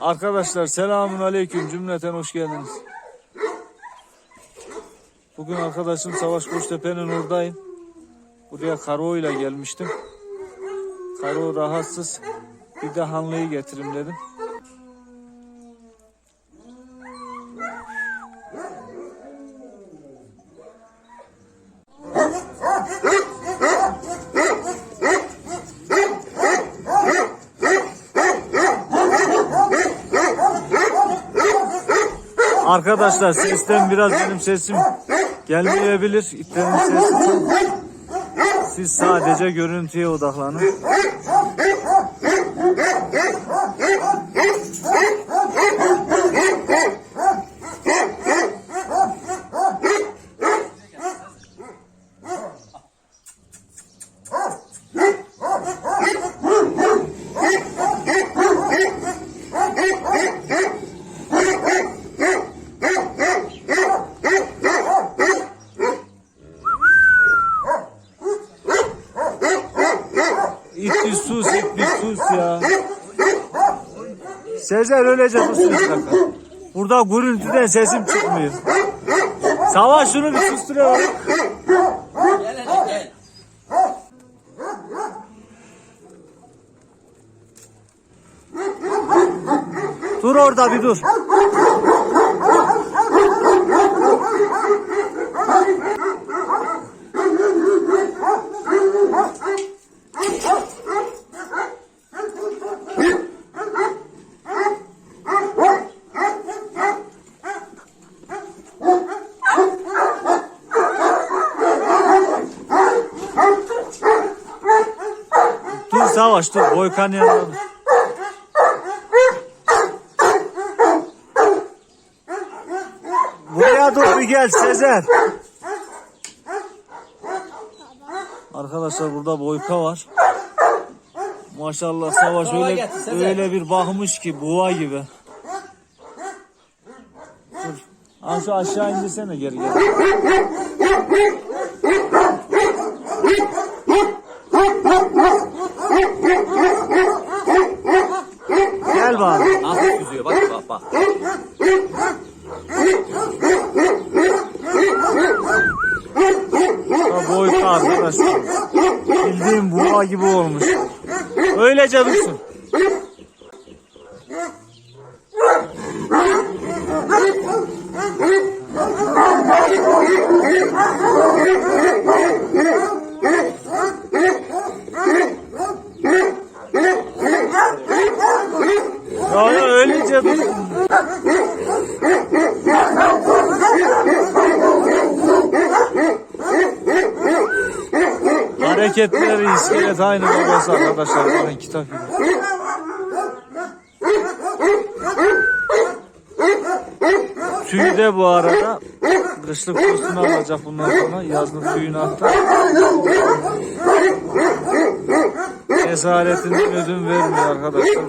Arkadaşlar selamun aleyküm cümleten hoş geldiniz. Bugün arkadaşım Savaş Koçtepe'nin oradayım. Buraya Karo ile gelmiştim. Karo rahatsız. Bir de Hanlı'yı getirim dedim. Arkadaşlar sesten biraz benim sesim gelmeyebilir. İtlerin sesi. Siz sadece görüntüye odaklanın. İt bir sus, bir sus ya. Sezer öylece dursun bir dakika. Burada gürültüden sesim çıkmıyor. Savaş şunu bir gel. Dur orada bir dur. Dur Savaş dur. Boykan yanına. Buraya dur bir gel Sezer. Arkadaşlar burada boyka var. Maşallah Savaş Baba öyle getir, Sezer. öyle bir bakmış ki buğa gibi. Dur. Ha şu aşağı indirsene geri. Gel bari. Nasıl yüzüyor bak bak bak. Ha, boyka arkadaşlar. Bildiğim buğa gibi olmuş. Öylece dursun. Ya ya dursun. Hareketleri iskelet aynı babası arkadaşlar. Bakın kitap gibi. Tüy de bu arada kışlık kursunu alacak bundan sonra yazlık tüyünü atlar. Cesaretinden ödün vermiyor arkadaşlar.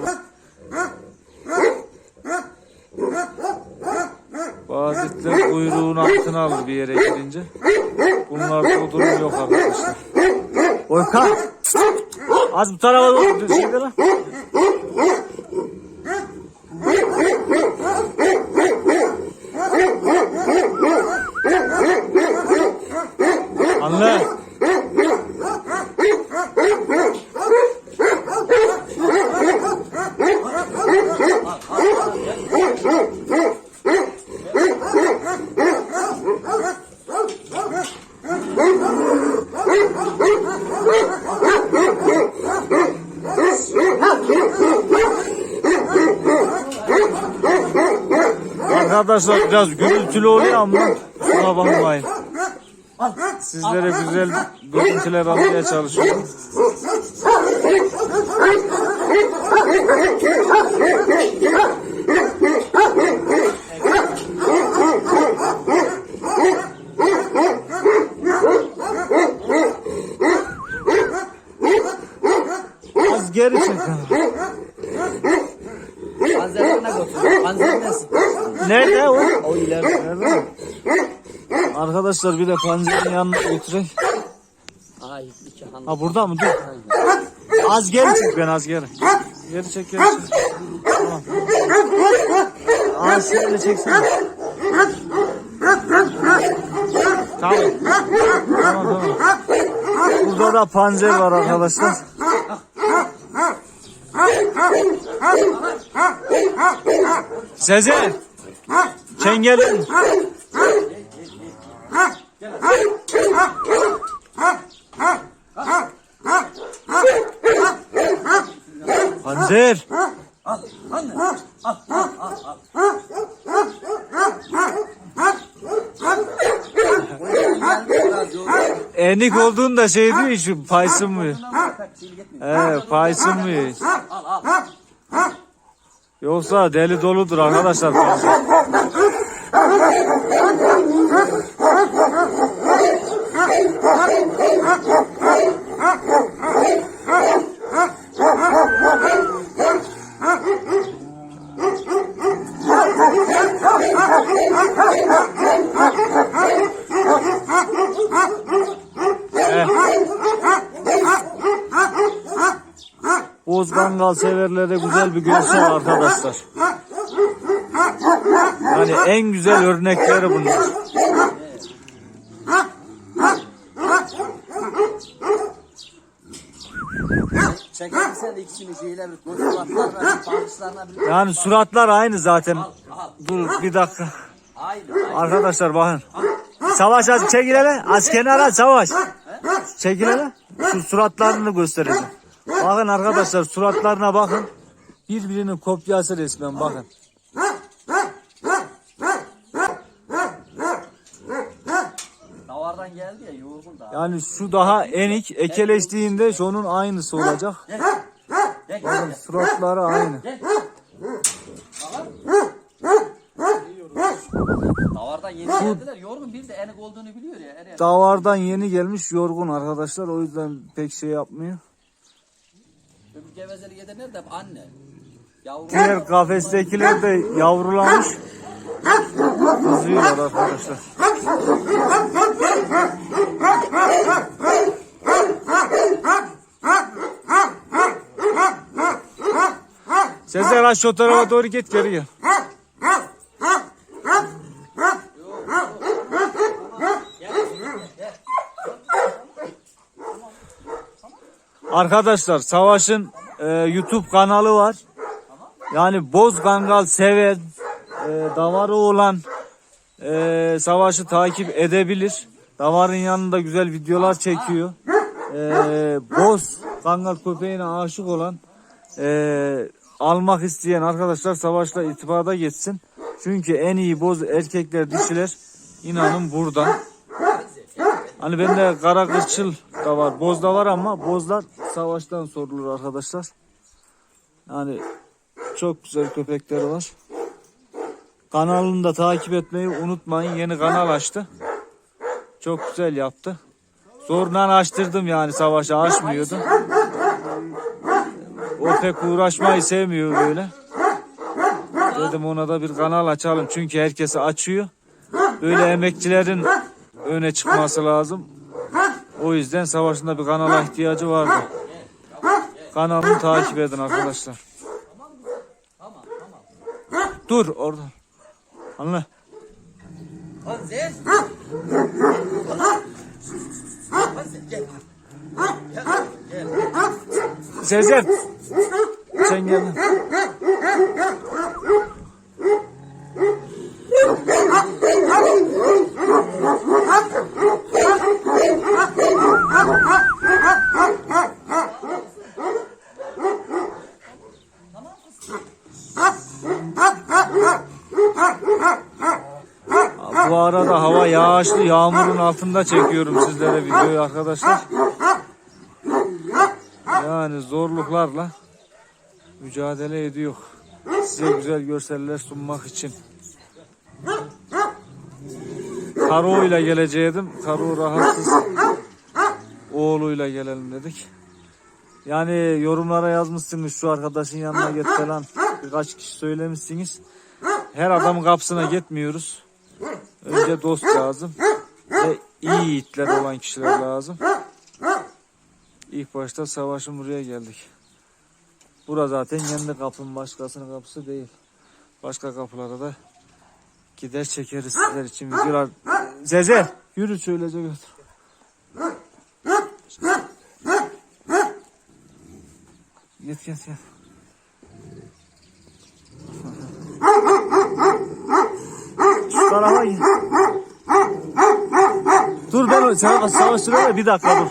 Bazı itler kuyruğunu altına alır bir yere gidince. Bunlarda o durum yok arkadaşlar. Oykan! Az bu tarafa doğru şeyde lan. Anne! Arkadaşlar biraz gürültülü oluyor ama kusura bakmayın. Sizlere güzel görüntüler almaya çalışıyorum. Az geri çekin. Panzerine götür. Panzerinesin. Nerede o? O ileride. Nerede? Arkadaşlar bir de panzerin yanına götüreyim. Ay iki hanım. Ha burada mı? Dur. Az geri çek ben az geri. Geri çek geri çek. Tamam. Savaş şöyle çeksene. Tamam. Tamam tamam. Burada da panzer var arkadaşlar. Sezer. Çengelin. Panzer. Enik olduğunda şey diyor şu paysın mı? He paysın mı? Yoksa deli doludur arkadaşlar panzer. Boz Kangal severlere güzel bir görsel arkadaşlar. Yani en güzel örnekleri bunlar. Çeker sen de ikisini şeyle bir konuşmalarına, tanışlarına bir... Yani suratlar aynı zaten. Al, al. Dur bir dakika. Aynı, aynı. Arkadaşlar bakın. Savaş az çekil hele. Az kenara savaş. Çekil hele. Şu suratlarını göstereceğim. Bakın arkadaşlar suratlarına bakın. Birbirinin kopyası resmen bakın. Davardan geldi ya yorgun da. Yani şu daha enik ekeleştiğinde şunun aynısı olacak. Gel, gel, gel. Suratları aynı. Davardan yeni geldiler. Yorgun bir de enik olduğunu biliyor ya. Eri. Davardan yeni gelmiş yorgun arkadaşlar. O yüzden pek şey yapmıyor. Öbür gevezelik edenler de hep anne. Yavru. Diğer kafestekiler de yavrulamış. Kızıyorlar arkadaşlar. Sezer aç şu tarafa doğru git geri gel. Arkadaşlar Savaş'ın e, YouTube kanalı var. Yani Boz Kangal seven, e, davarı olan e, Savaş'ı takip edebilir. Davarın yanında güzel videolar çekiyor. E, Boz Kangal köpeğine aşık olan, e, almak isteyen arkadaşlar Savaş'la itibada geçsin. Çünkü en iyi boz erkekler dişiler inanın burada. Hani bende kara kırçıl da var, boz da var ama bozlar savaştan sorulur arkadaşlar. Yani çok güzel köpekler var. Kanalını da takip etmeyi unutmayın. Yeni kanal açtı. Çok güzel yaptı. Zorla açtırdım yani savaşı açmıyordu. Pek uğraşmayı sevmiyor böyle. Dedim ona da bir kanal açalım. Çünkü herkesi açıyor. Böyle emekçilerin öne çıkması lazım. O yüzden savaşında bir kanala ihtiyacı vardı. Kanalını takip edin arkadaşlar. Dur orada. Anla. Gel. Sezer. Sen gel. Bu arada hava yağışlı yağmurun altında çekiyorum sizlere videoyu arkadaşlar. Yani zorluklarla mücadele ediyor. Size güzel görseller sunmak için. Karo ile geleceğim. Karo rahatsız. Oğluyla gelelim dedik. Yani yorumlara yazmışsınız şu arkadaşın yanına git falan. Birkaç kişi söylemişsiniz. Her adamın kapısına gitmiyoruz. Önce dost lazım. Ve iyi itler olan kişiler lazım. İlk başta savaşın buraya geldik. Bura zaten kendi kapım başkasının kapısı değil. Başka kapılara da Gider çekeriz sizler için videolar. Zeze yürü şöylece götür. Git git git. Şu tarafa git. Dur ben sana savaştırıyorum bir dakika dur.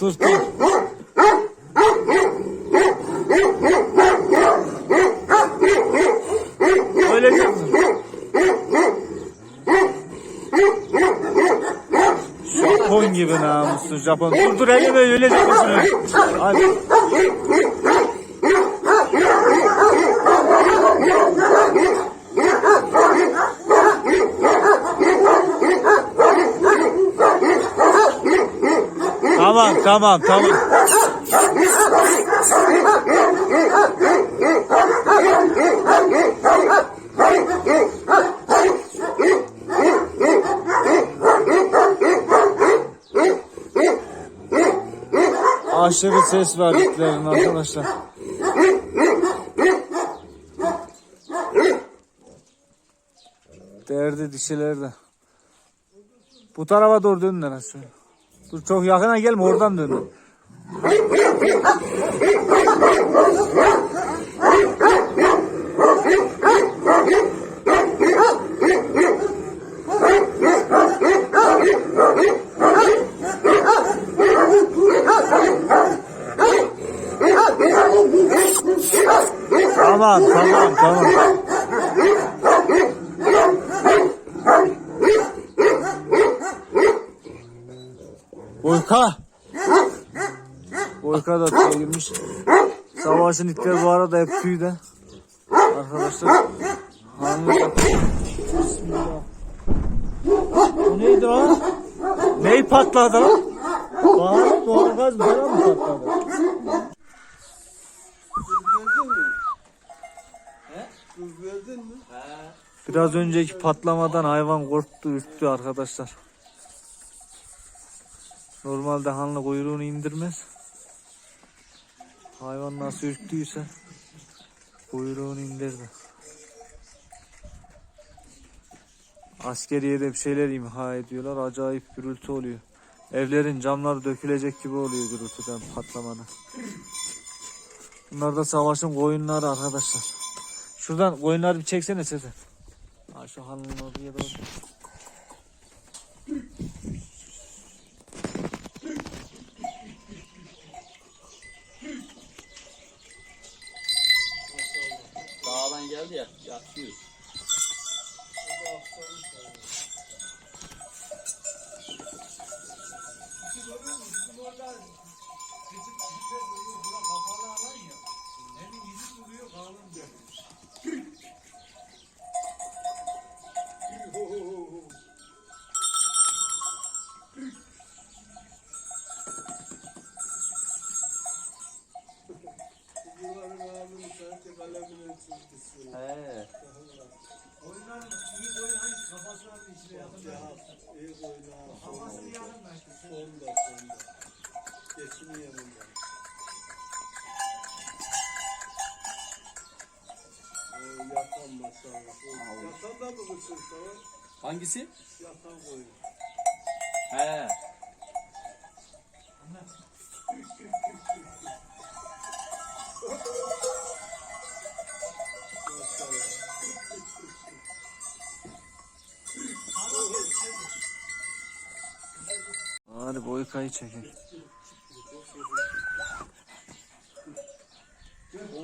Dur dur. Öyle değil mi? Japon gibi namusun Japon. Dur dur elime öyle demesin. Hadi. Tamam tamam tamam. Aşırı ses var itlerin arkadaşlar. Derdi dişilerde. Bu tarafa doğru dön neresi? Dur çok yakına gelme oradan dön. Tamam tamam tamam. Boyka. Boyka da suya girmiş. Savaşın itleri bu arada hep tüyde. Arkadaşlar. Hangi Bismillah. Neydi lan? Ney patladı lan? Doğal, doğal gaz falan mı patladı? Biraz önceki patlamadan hayvan korktu, ürktü arkadaşlar. Normalde hanlı kuyruğunu indirmez. Hayvan nasıl ürktüyse kuyruğunu indirdi. Askeriye de bir şeyler imha ediyorlar. Acayip gürültü oluyor. Evlerin camları dökülecek gibi oluyor gürültüden patlamanın. Bunlar da savaşın koyunları arkadaşlar. Şuradan koyunları bir çeksene Sezer. Ha şu halının oraya doğru. Yatan maşallah. Yatan da mı mısın tamam? Hangisi? Yatan koyun. He. Hadi boykayı çekin.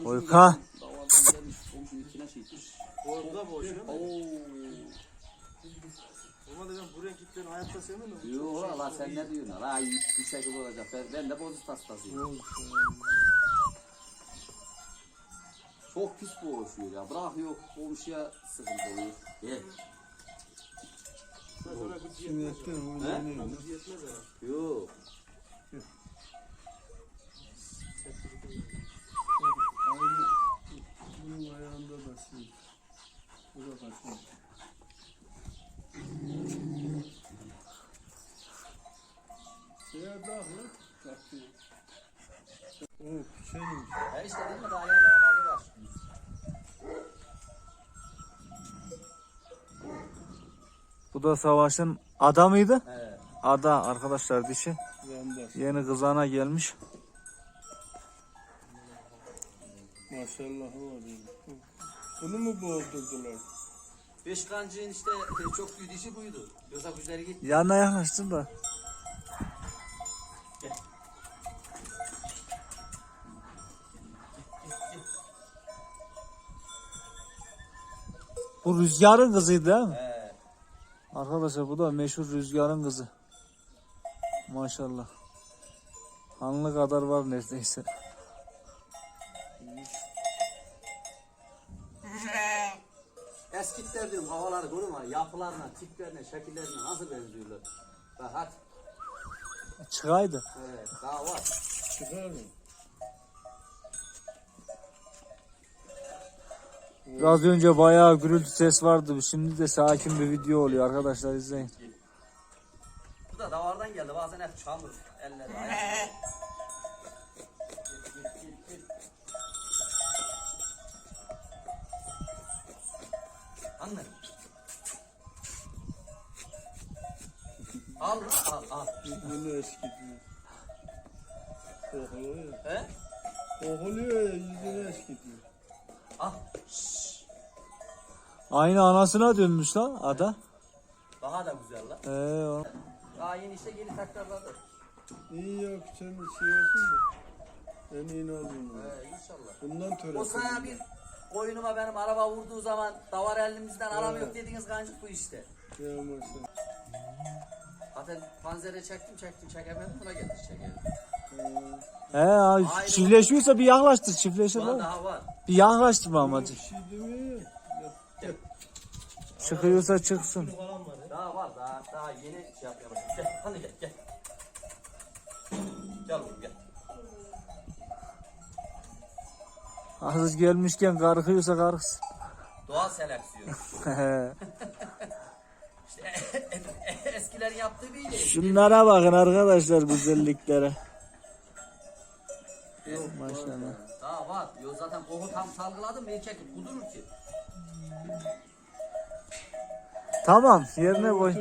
Boyka. Dağdan gelmiş komşunun içine şey. Orada boş değil mi? Oo. Ama dedim buraya gittin hayatta senin mi? Yo la sen ne diyorsun? La bir şekilde olacak. Ben, ben de bozuk hastasıyım. Çok pis boğuşuyor ya. Bırak yok boğuşuya sıkıntı oluyor. Bu Şimdi ettin. He? Yetmez herhalde. Yok. Şeye bak lan. Taktı. O küçeymiş. E işte değil mi? Bu da savaşın adamıydı. Evet. Ada arkadaşlar dişi. Yeni kızana gelmiş. Maşallah var. Bunu mu boğdurdular? Beş kancığın işte çok büyük dişi buydu. Yoksa güzeli gitti. Yanına yaklaştın da. Bu rüzgarın kızıydı değil mi? He. Arkadaşlar bu da meşhur rüzgarın kızı. Maşallah. Hanlı kadar var neredeyse. Yapılarına, tiplerine, şekillerine nasıl benziyorlar. Hadi. Çıkaydı. Evet daha var. Çıkar mı? Biraz önce bayağı gürültü ses vardı. Şimdi de sakin bir video oluyor arkadaşlar izleyin. Bu da davardan geldi. Bazen hep çamur. Eller, Al al al. Bunu eskitiyor. Kokuluyor ya. He? Kokuluyor ya yüzünü eskitiyor. Al. Aynı anasına dönmüş lan ada. Daha da güzel lan. Ee, o- Daha yeni işte yeni tekrarladı. İyi yok sen şey olsun da. En iyi oldun. He inşallah. Bundan töre. O sana bir koyunuma benim araba vurduğu zaman davar elimizden alamıyor dediğiniz kancık bu işte. Ya maşallah. Zaten panzere çektim çektim çekemedim buna getir çekelim. He, ha, çiftleşiyorsa bir yaklaştır çiftleşir Daha lan. daha var. Bir yaklaştırma amacı. Bir şey Çıkıyorsa çıksın. Daha var daha daha yeni şey yapıyoruz. Gel hadi gel gel. Gel oğlum gel. Hazır gelmişken karkıyorsa karksın. Doğal seleksiyon. İşte eskilerin yaptığı bir değil. Şunlara bakın arkadaşlar güzelliklere. Maşallah. Daha var. Yo zaten koku tam salgıladım erkek kudurur ki. Tamam yerine koy.